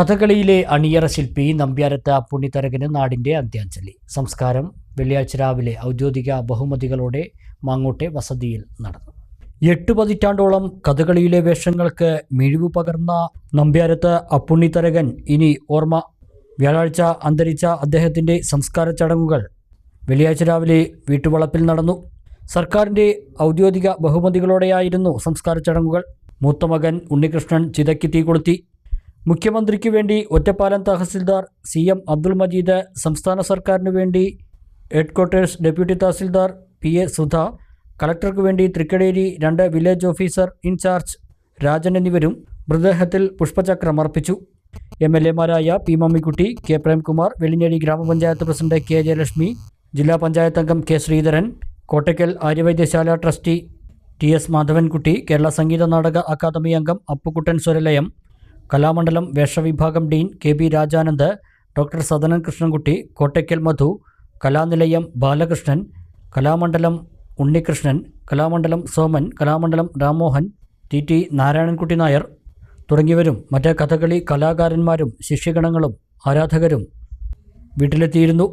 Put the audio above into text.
കഥകളിയിലെ അണിയറ ശില്പി നമ്പ്യാരത്ത് പുണ്യതരകന് നാടിന്റെ അന്ത്യാഞ്ജലി. സംസ്കാരം വെള്ളിയാഴ്ച രാവിലെ ഔദ്യോഗിക ബഹുമതികളോടെ മാങ്ങോട്ടെ വസതിയിൽ നടന്നു. എട്ട് പതിറ്റാണ്ടോളം കഥകളിയിലെ വേഷങ്ങൾക്ക് മിഴിവ് പകർന്ന നമ്പ്യാരത്ത് അപ്പുണ്ണിത്തരകൻ ഇനി ഓർമ്മ. വ്യാഴാഴ്ച അന്തരിച്ച അദ്ദേഹത്തിന്റെ സംസ്കാര ചടങ്ങുകൾ വെള്ളിയാഴ്ച രാവിലെ വീട്ടുവളപ്പിൽ നടന്നു. സർക്കാരിന്റെ ഔദ്യോഗിക ബഹുമതികളോടെയായിരുന്നു സംസ്കാര ചടങ്ങുകൾ. മൂത്തമകൻ ഉണ്ണികൃഷ്ണൻ ചിതയ്ക്ക് തീ കൊളുത്തി മുഖ്യമന്ത്രിക്ക് വേണ്ടി ഒറ്റപ്പാലം തഹസിൽദാർ സി എം അബ്ദുൾ മജീദ് സംസ്ഥാന സർക്കാരിന് വേണ്ടി headquarters deputy tahsildar P A Sudha കളക്ടർക്ക് വേണ്ടി തൃക്കടേരി രണ്ട് വില്ലേജ് ഓഫീസർ ഇൻചാർജ് രാജൻ എന്നിവരും മൃതദേഹത്തിൽ പുഷ്പചക്രം അർപ്പിച്ചു. എം എൽ എമാരായ പി മമ്മിക്കുട്ടി കെ പ്രേംകുമാർ വെള്ളിഞ്ഞേരി ഗ്രാമപഞ്ചായത്ത് പ്രസിഡന്റ് കെ ജയലക്ഷ്മി ജില്ലാ പഞ്ചായത്ത് അംഗം K Sreedharan Kottakkal Arya Vaidya Sala trustee T S Madhavankutty Kerala Sangeetha Nataka Akademi അംഗം Appukuttan Swaralayam Kalamandalam വേഷവിഭാഗം dean K B Rajanand doctor Sadanan Krishnankutty Kottakkal Madhu Kalanilayam Balakrishnan Kalamandalam Unnikrishnan Kalamandalam Soman Kalamandalam Ramohan T T Narayanankutty Nair തുടങ്ങിയവരും മറ്റ് കഥകളി കലാകാരന്മാരും ശിഷ്യഗണങ്ങളും ആരാധകരും വീട്ടിലെത്തിയിരുന്നു.